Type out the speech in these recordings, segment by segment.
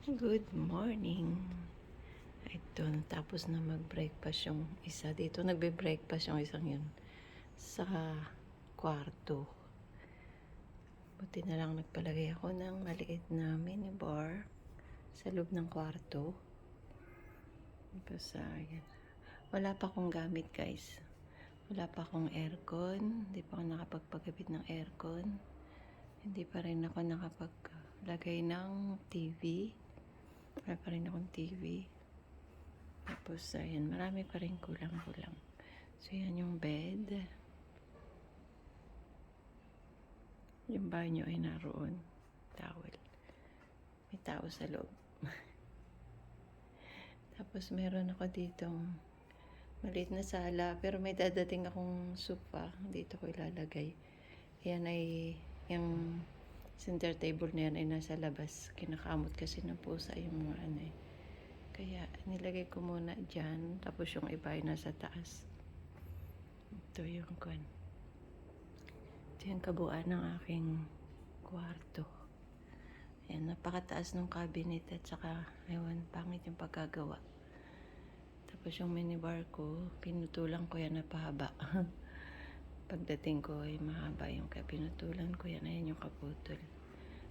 Good morning. Ito, tapos na mag-breakfast yung isa. Dito nagbe-breakfast yung isang yun. Sa kwarto. Buti na lang nagpalagay ako ng maliit na minibar sa loob ng kwarto. Tapos, ayan. Wala pa akong gamit, guys. Wala pa akong aircon. Hindi pa ako nakapagpagabit ng aircon. Hindi pa rin ako nakapaglagay ng TV. Wala pa rin akong TV. Tapos, ayan, marami pa rin kulang-kulang. So, yan yung bed. Yung banyo ay naroon. Towel. May tao sa loob. Tapos, meron ako ditong maliit na sala. Pero may dadating akong sofa. Dito ko ilalagay. Yan ay, yung center table na yan ay nasa labas. Kinakamot kasi ng pusa yung mga ano eh. Kaya nilagay ko muna dyan. Tapos yung iba ay nasa taas. Ito yung kon. Ito yung kabuuan ng aking kwarto. Ayan, napakataas ng cabinet at saka, ewan, pangit yung pagkagawa. Tapos yung minibar ko, pinutulang ko yan na pahaba. Pagdating ko ay mahaba yung pinutulan ko yan. Ayan yung kaputol.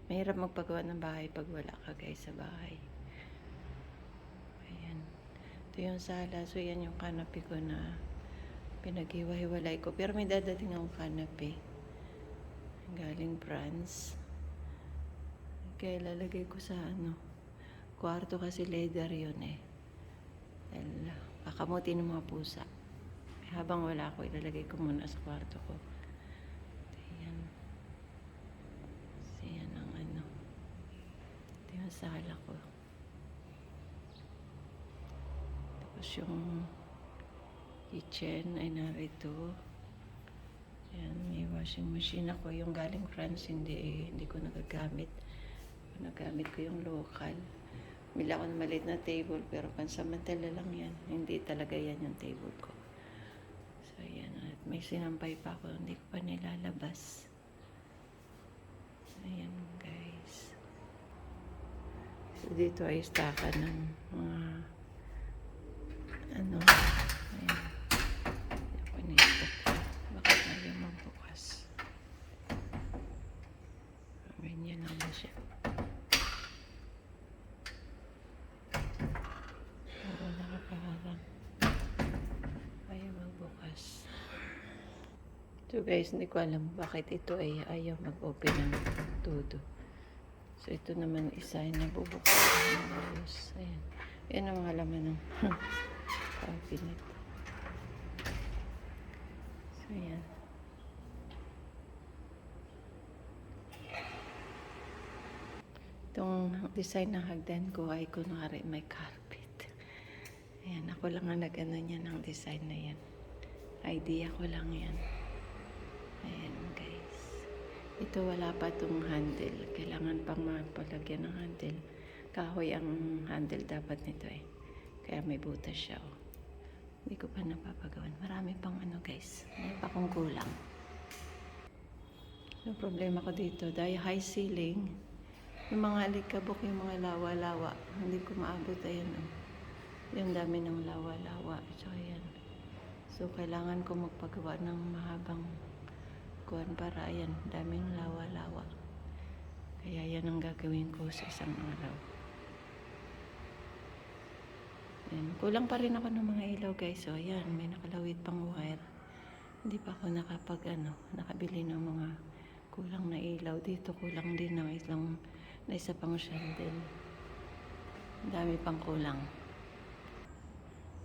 Mahirap magpagawa ng bahay pag wala ka guys sa bahay. Ayan. Ito yung sala. So yan yung kanapi ko na pinaghiwa-hiwalay ko. Pero may dadating akong kanapi. Galing France. Kaya lalagay ko sa ano. Kwarto kasi leather yun eh. Dahil kakamuti ng mga pusa. Habang wala ako, ilalagay ko muna sa kwarto ko. Ayan. Yan ang ano. Ito yung sala ko. Tapos yung kitchen ay narito. Ayan, may washing machine ako. Yung galing France, hindi, eh, hindi ko nagagamit. Nagamit ko yung local. Mila ako ng maliit na table, pero pansamantala lang yan. Hindi talaga yan yung table ko. May sinampay pa ako. Hindi ko pa nilalabas. Ayan, guys. So, dito ay staka ng mga ano. Ayan. Hindi ko ni-stock ko. Bakit ayaw magbukas? Ganyan lang na siya. Oo, nakapaharang. Ayaw magbukas. So guys, hindi ko alam bakit ito ay ayaw mag-open ng todo. So ito naman isa ay nabubuksan ng ayos. Ayan. Yan ang mga laman ng cabinet. So yan. Itong design ng hagdan ko ay kunwari may carpet. Ayan, ako lang ang nag-ano niya ng design na yan. Idea ko lang yan. Ayan, guys. Ito wala pa itong handle. Kailangan pang mapalagyan ng handle. Kahoy ang handle dapat nito eh. Kaya may butas siya, oh. Hindi ko pa napapagawan. Marami pang ano, guys. May pa akong kulang. Yung problema ko dito, dahil high ceiling, yung mga alikabok, yung mga lawa-lawa, hindi ko maabot. Ayan, oh. Yung dami ng lawa-lawa. So, ayan. So, kailangan ko magpagawa ng mahabang kuwan para, ayan, daming lawa-lawa. Kaya yan ang gagawin ko sa isang araw. Ayan. Kulang pa rin ako ng mga ilaw, guys. So, ayan, may nakalawit pang wire. Hindi pa ako nakapag, ano, nakabili ng mga kulang na ilaw. Dito kulang din ng ilang, na isa pang chandel. Dami pang kulang.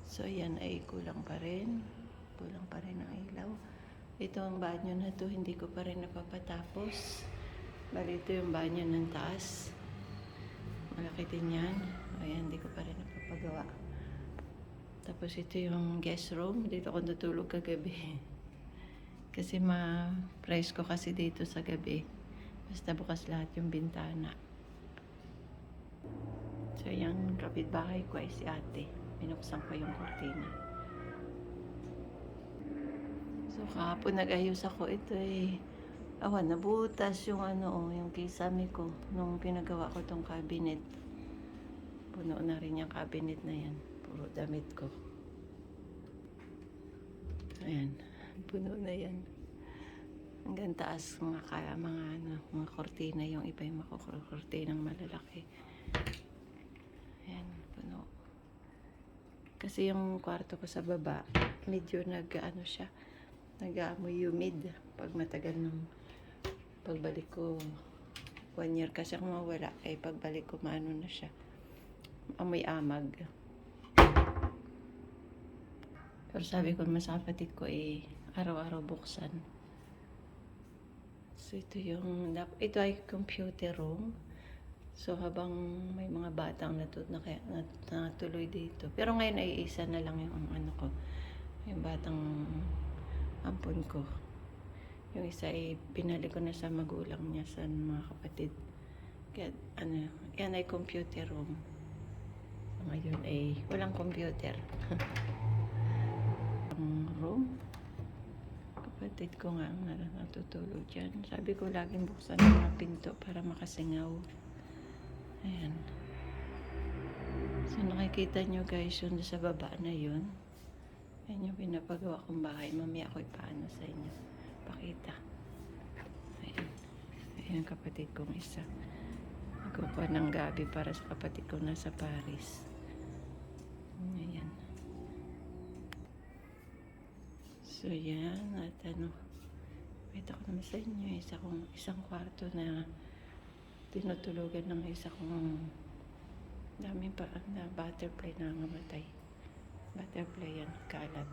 So, yan ay kulang pa rin. Kulang pa rin ang ilaw. Ito ang banyo na to, hindi ko pa rin napapatapos. Bali, ito yung banyo ng taas. Malaki din yan. Ayan, hindi ko pa rin napapagawa. Tapos ito yung guest room. Dito ako natulog kagabi. Kasi ma-price ko kasi dito sa gabi. Basta bukas lahat yung bintana. So, yung kapitbahay ko ay si ate. Binuksan ko yung kortina. So, kahapon nag-ayos ako. Ito ay, awan, nabutas yung ano, oh, yung kisame ko nung pinagawa ko tong cabinet. Puno na rin yung cabinet na yan. Puro damit ko. Ayan. Puno na yan. Hanggang taas mga kaya mga ano, mga kortina yung iba yung mga kortinang malalaki. Ayan, puno. Kasi yung kwarto ko sa baba, medyo nag ano siya, nag-aamoy humid pag matagal ng pagbalik ko. One year kasi ako mawala, eh pagbalik ko maano na siya, amoy amag. Pero sabi ko sa kapatid ko eh, araw-araw buksan. So ito yung, ito ay computer room. So habang may mga batang natut na natuloy dito. Pero ngayon ay isa na lang yung ano ko. Yung batang ampon ko. Yung isa ay pinali ko na sa magulang niya sa mga kapatid. Kaya ano, yan ay computer room. So, ngayon ay walang computer. Ang room. Kapatid ko nga ang nat- natutulog dyan. Sabi ko laging buksan ang mga pinto para makasingaw. Ayan. So nakikita nyo guys yun sa baba na yun. Yan yung pinapagawa kong bahay. Mamaya ako ipaano sa inyo. Pakita. Ayan. Ayan kapatid kong isa. Nagkukuha ng gabi para sa kapatid ko nasa Paris. Ayan. So yan. At ano. Pakita ko naman sa inyo. Isa kong, isang kwarto na tinutulugan ng isa kong daming pa na butterfly na namatay. Butterfly yan, kalat.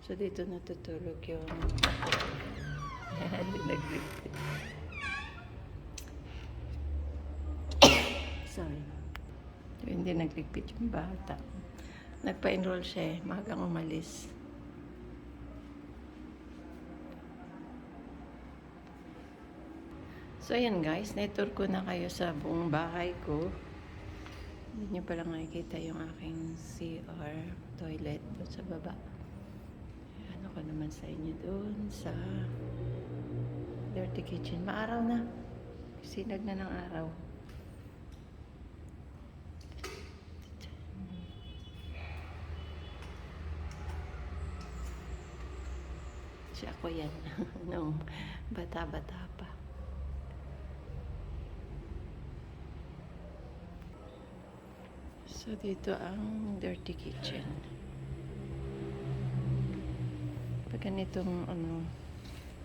So dito natutulog yung Hindi nagligpit. Sorry. So, hindi nagligpit yung bata. Nagpa-enroll siya eh, magang umalis. So, ayan guys, na-tour ko na kayo sa buong bahay ko. Hindi nyo palang nakikita yung aking CR toilet doon sa baba. Ano ko naman sa inyo doon sa dirty kitchen. Maaraw na. Sinag na ng araw. Siya ko yan. Nung bata-bata pa. So, dito ang dirty kitchen. Pag ganitong, ano,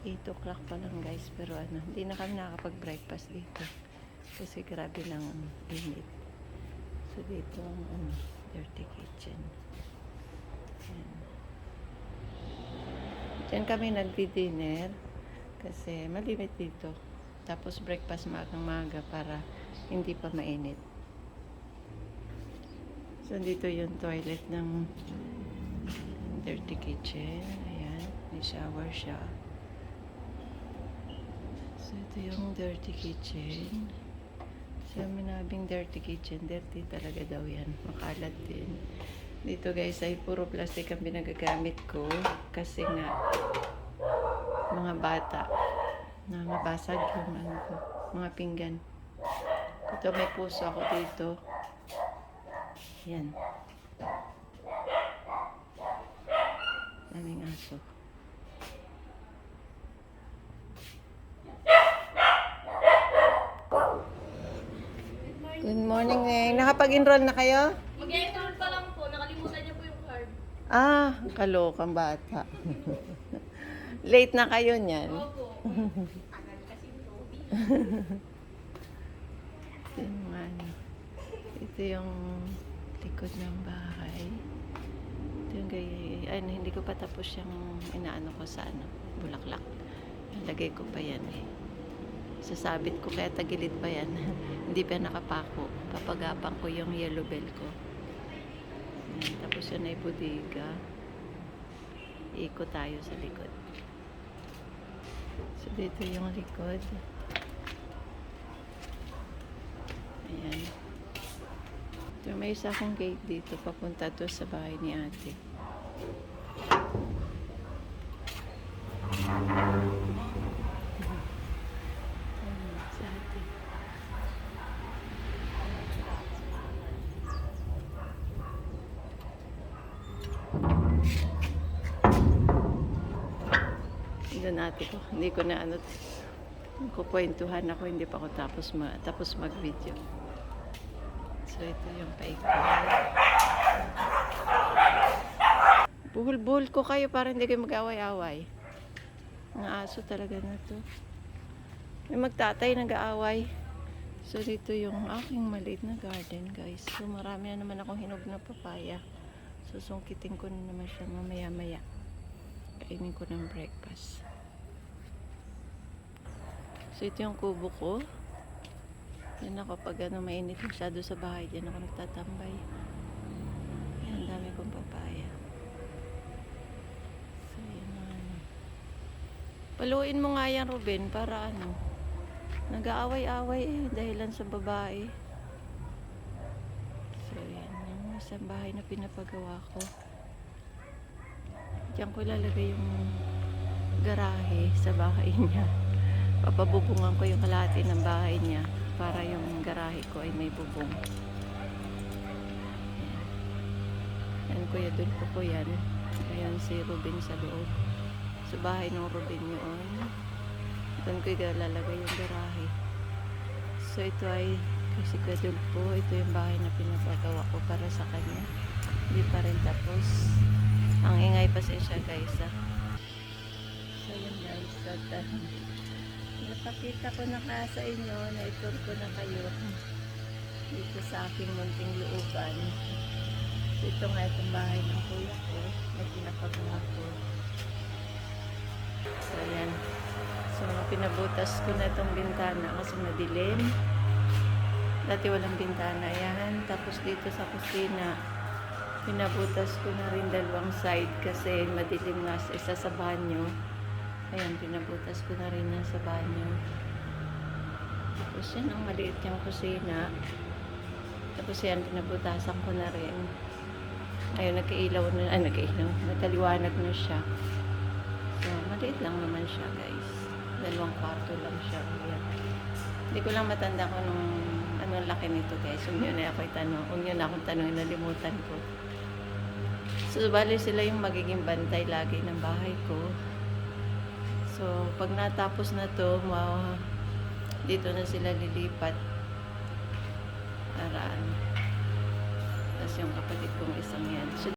8 o'clock pa lang guys, pero ano, hindi na kami nakakapag-breakfast dito. Kasi grabe ng init. So, dito ang, ano, dirty kitchen. Ayan. Diyan kami nagdi-dinner kasi malimit dito. Tapos breakfast maagang maga para hindi pa mainit. So, dito yung toilet ng dirty kitchen. Ayan, may shower siya. So, ito yung dirty kitchen. Sa minabing dirty kitchen, dirty talaga daw yan. Makalat din. Dito guys ay puro plastic ang pinagagamit ko kasi nga mga bata na mabasag yung ano ko, mga pinggan. Ito may puso ako dito. Yan. Daming aso. Good morning, eh. Nakapag-enroll na kayo? Mag-enroll pa lang po, nakalimutan niya po yung card. Ah, kalokang bata. Late na kayo niyan. Opo. Tagal kasi ito. Ito yung ano. Ito yung likod ng bahay. Ito yung gay... Ay, hindi ko pa tapos yung inaano ko sa ano, bulaklak. Lagay ko pa yan eh. Sasabit ko kaya tagilid pa yan. hindi pa nakapako. Papagapang ko yung yellow bell ko. Yan. Tapos yun ay bodega. Ikot tayo sa likod. So, dito yung likod. Ayan. So, may isa akong gate dito. Papunta to sa bahay ni ate. Doon ate ko. Hindi ko na ano. Kukwentuhan ako. Hindi pa ako tapos, ma tapos mag-video. So, ito yung paikot. Buhol-buhol ko kayo para hindi kayo mag-away-away. Ang aso talaga na to. May magtatay nag-aaway. So, dito yung aking maliit na garden, guys. So, marami na naman akong hinog na papaya. So, sungkitin ko na naman siya mamaya-maya. Kainin ko ng breakfast. So, ito yung kubo ko. Yan ako pag ano, mainit masyado sa bahay. Diyan ako nagtatambay. Yan, dami kong papaya. So, yan ano. Paluin mo nga yan, Ruben, para ano. Nag-aaway-away eh, dahilan sa babae. So, yan. Yung isang bahay na pinapagawa ko. Diyan ko ilalagay yung garahe sa bahay niya. Papabubungan ko yung kalahati ng bahay niya para yung garahe ko ay may bubong. Yan. Kuya Dulpo ko yan. Ayan si Ruben sa loob. Sa bahay ng Ruben yun. Doon ko ilalagay yung garahe. So ito ay kasi Kuya Dulpo. Ito yung bahay na pinapagawa ko para sa kanya. Hindi pa rin tapos. Ang ingay pa siya guys ah. So yun guys. At, uh, napakita ko na ka sa inyo na itur ko na kayo dito sa aking munting looban. Ito nga itong bahay ng kuya ko na pinapagawa ko. So yan. So pinabutas ko na itong bintana kasi madilim. Dati walang bintana yan. Tapos dito sa kusina, pinabutas ko na rin dalawang side kasi madilim nga sa isa sa banyo. Ayan, pinabutas ko na rin yan sa banyo. Tapos yan ang maliit yung kusina. Tapos yan, pinabutasan ko na rin. Ayun, nagkailaw na, ah, nagkailaw, nagkaliwanag na siya. So, maliit lang naman siya, guys. Dalawang kwarto lang siya. Ayan. Hindi ko lang matanda kung anong, anong laki nito, guys. Kung yun na ako itanong, kung yun akong tanong, nalimutan ko. So, bali sila yung magiging bantay lagi ng bahay ko. So, pag natapos na to, ma dito na sila lilipat. Para ano. Tapos yung kapatid kong isang yan.